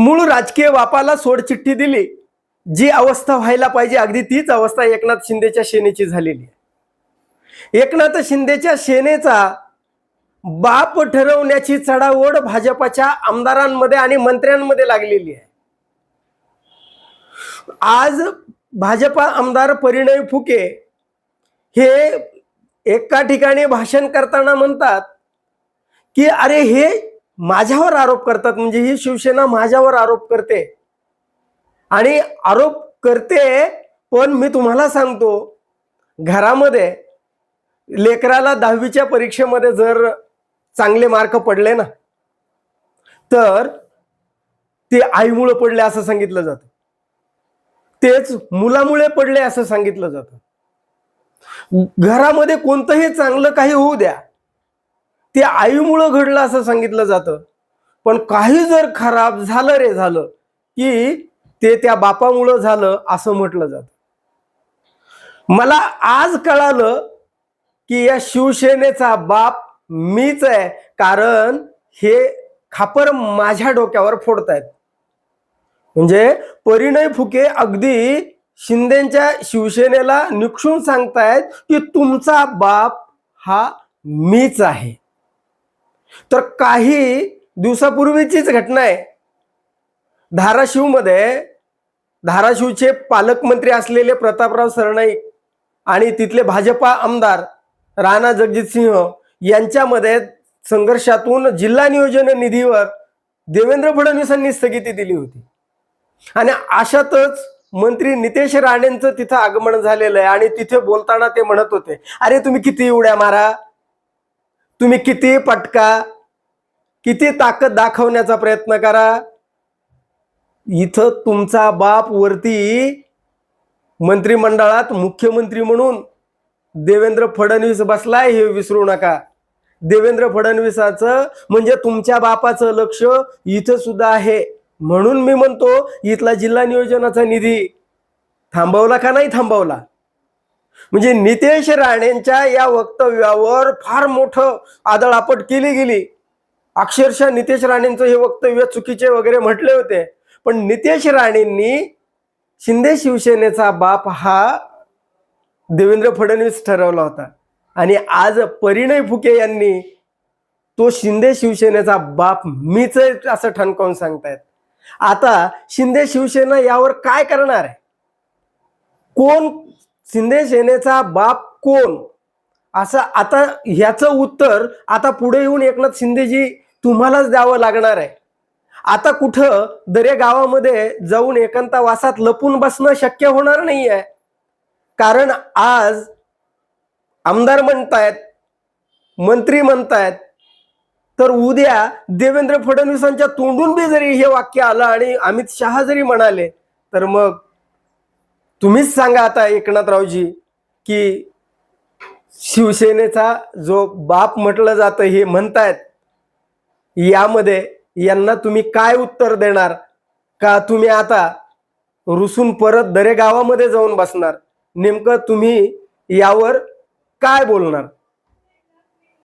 मूळ राजकीय बापाला सोडचिठ्ठी दिली. जी अवस्था व्हायला पाहिजे अगदी तीच अवस्था एकनाथ शिंदेच्या सेनेची झालेली आहे. एकनाथ शिंदेच्या सेनेचा बाप ठरवण्याची चढाओढ भाजपाच्या आमदारांमध्ये आणि मंत्र्यांमध्ये लागलेली आहे. आज भाजपा आमदार परिणय फुके हे एका ठिकाणी भाषण करताना म्हणतात की अरे हे माझ्यावर आरोप करतात म्हणजे ही शिवसेना माझ्यावर आरोप करते. आणि आरोप करते पण मी तुम्हाला सांगतो घरामध्ये लेकराला दहावीच्या परीक्षेमध्ये जर चांगले मार्क पडले ना तर ते आईमुळे पडले असं सांगितलं जातं. तेच मुलामुळे पडले असं सांगितलं जातं. घरामध्ये कोणतंही चांगलं काही होऊ द्या ते आईमुळं घडलं असं सांगितलं जातं. पण काही जर खराब झालं रे झालं की ते त्या बापामुळं झालं असं म्हटलं जातं. मला आज कळालं की या शिवसेनेचा बाप मीच आहे कारण हे खापर माझ्या डोक्यावर फोडतायत. म्हणजे परिणय फुके अगदी शिंदेच्या शिवसेनेला निक्षून सांगतायत की तुमचा बाप हा मीच आहे. तर काही दिवसापूर्वीचीच घटना आहे. धाराशिवमध्ये धाराशिवचे पालकमंत्री असलेले प्रतापराव सरनाईक आणि तिथले भाजपा आमदार राणा जगजित सिंह यांच्यामध्ये संघर्षातून जिल्हा नियोजन निधीवर देवेंद्र फडणवीसांनी स्थगिती दिली होती. आणि अशातच मंत्री नितेश राणेंचं तिथं आगमन झालेलं आहे आणि तिथे बोलताना ते म्हणत होते अरे तुम्ही किती उड्या मारा? तुम्ही किती पटका किती ताकद दाखवण्याचा प्रयत्न करा. इथं तुमचा बाप वरती मंत्रिमंडळात मुख्यमंत्री म्हणून देवेंद्र फडणवीस बसलाय हे विसरू नका. देवेंद्र फडणवीसाचं म्हणजे तुमच्या बापाचं लक्ष इथं सुद्धा आहे. म्हणून मी म्हणतो इथला जिल्हा नियोजनाचा निधी थांबवला का नाही थांबवला? म्हणजे नितेश राणेंच्या या वक्तव्यावर फार मोठं आदळापट केली गेली. अक्षरशः नितेश राणेंचं हे वक्तव्य चुकीचे वगैरे म्हटले होते. पण नितेश राणेंनी शिंदे शिवसेनेचा बाप हा देवेंद्र फडणवीस ठरवला होता. आणि आज परिणय फुके यांनी तो शिंदे शिवसेनेचा बाप मीच आहे असं ठणकावून सांगतायत. आता शिंदे शिवसेना यावर काय करणार आहे? कोण शिंदे सेनेचा बाप कोण? असं आता ह्याचं उत्तर आता पुढे येऊन एकनाथ शिंदेजी तुम्हालाच द्यावं लागणार आहे. आता कुठं दरे गावामध्ये जाऊन एकांतावासात लपून बसणं शक्य होणार नाही आहे कारण आज आमदार म्हणतायत मंत्री म्हणतायत तर उद्या देवेंद्र फडणवीसांच्या तोंडून बी जरी हे वाक्य आलं आणि अमित शहा जरी म्हणाले तर मग तुम्हीच सांगा आता एकनाथरावजी की शिवसेनेचा जो बाप म्हटलं जातं हे म्हणतायत यामध्ये यांना तुम्ही काय उत्तर देणार? का तुम्ही आता रुसून परत दरे गावामध्ये जाऊन बसणार? नेमकं तुम्ही यावर काय बोलणार?